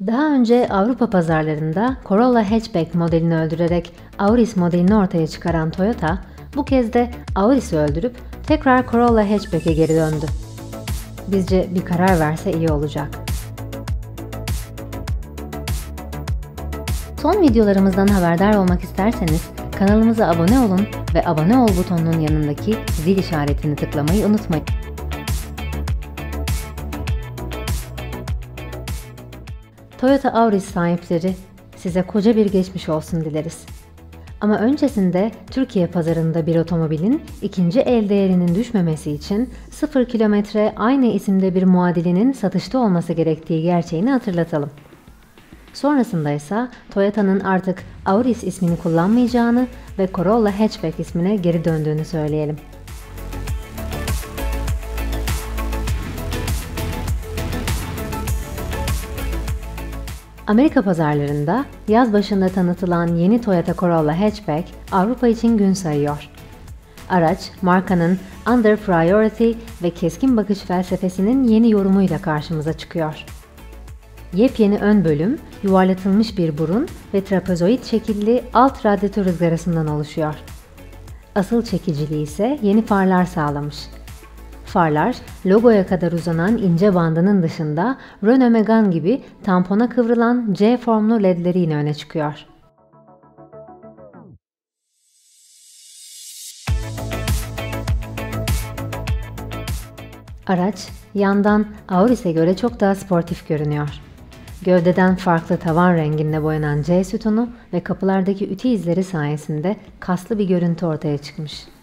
Daha önce Avrupa pazarlarında Corolla hatchback modelini öldürerek Auris modelini ortaya çıkaran Toyota, bu kez de Auris'i öldürüp tekrar Corolla hatchback'e geri döndü. Bizce bir karar verse iyi olacak. Son videolarımızdan haberdar olmak isterseniz kanalımıza abone olun ve abone ol butonunun yanındaki zil işaretini tıklamayı unutmayın. Toyota Auris sahipleri size koca bir geçmiş olsun dileriz. Ama öncesinde Türkiye pazarında bir otomobilin ikinci el değerinin düşmemesi için 0 kilometre aynı isimde bir muadilinin satışta olması gerektiği gerçeğini hatırlatalım. Sonrasında ise Toyota'nın artık Auris ismini kullanmayacağını ve Corolla Hatchback ismine geri döndüğünü söyleyelim. Amerika pazarlarında yaz başında tanıtılan yeni Toyota Corolla Hatchback Avrupa için gün sayıyor. Araç, markanın Under Priority ve keskin bakış felsefesinin yeni yorumuyla karşımıza çıkıyor. Yepyeni ön bölüm, yuvarlatılmış bir burun ve trapezoid şekilli alt radyatör ızgarasından oluşuyor. Asıl çekiciliği ise yeni farlar sağlamış. Farlar, logoya kadar uzanan ince bandının dışında Renault Megane gibi tampona kıvrılan C formlu ledleriyle öne çıkıyor. Araç, yandan Auris'e göre çok daha sportif görünüyor. Gövdeden farklı tavan renginde boyanan C sütunu ve kapılardaki ütü izleri sayesinde kaslı bir görüntü ortaya çıkmış.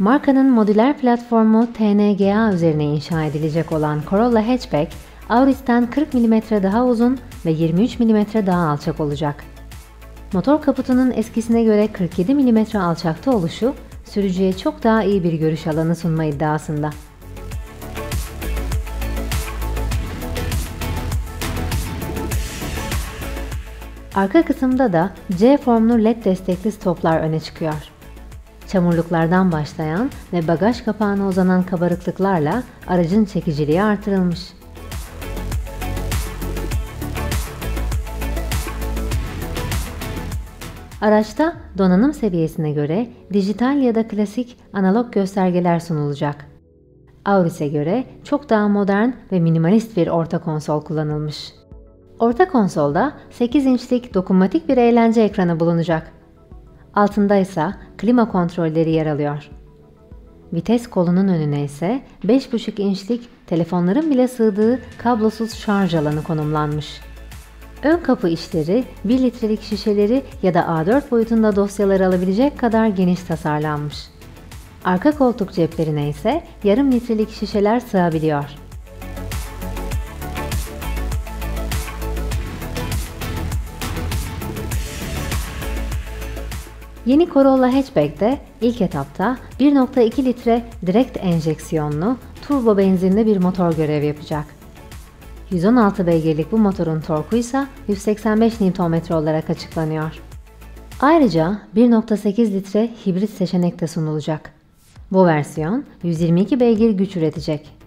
Markanın modüler platformu TNGA üzerine inşa edilecek olan Corolla Hatchback, Auris'ten 40 mm daha uzun ve 23 mm daha alçak olacak. Motor kaputunun eskisine göre 47 mm alçakta oluşu, sürücüye çok daha iyi bir görüş alanı sunma iddiasında. Arka kısımda da C formlu LED destekli stoplar öne çıkıyor. Çamurluklardan başlayan ve bagaj kapağına uzanan kabarıklıklarla aracın çekiciliği artırılmış. Araçta donanım seviyesine göre dijital ya da klasik analog göstergeler sunulacak. Auris'e göre çok daha modern ve minimalist bir orta konsol kullanılmış. Orta konsolda 8 inçlik dokunmatik bir eğlence ekranı bulunacak. Altında ise klima kontrolleri yer alıyor. Vites kolunun önüne ise 5,5 inçlik telefonların bile sığdığı kablosuz şarj alanı konumlanmış. Ön kapı işleri 1 litrelik şişeleri ya da A4 boyutunda dosyaları alabilecek kadar geniş tasarlanmış. Arka koltuk ceplerine ise yarım litrelik şişeler sığabiliyor. Yeni Corolla Hatchback'te ilk etapta 1.2 litre direkt enjeksiyonlu turbo benzinli bir motor görev yapacak. 116 beygirlik bu motorun torku ise 185 Nm olarak açıklanıyor. Ayrıca 1.8 litre hibrit seçenek de sunulacak. Bu versiyon 122 beygir güç üretecek.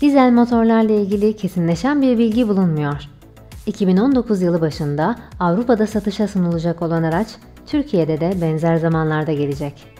Dizel motorlarla ilgili kesinleşen bir bilgi bulunmuyor. 2019 yılı başında Avrupa'da satışa sunulacak olan araç Türkiye'de de benzer zamanlarda gelecek.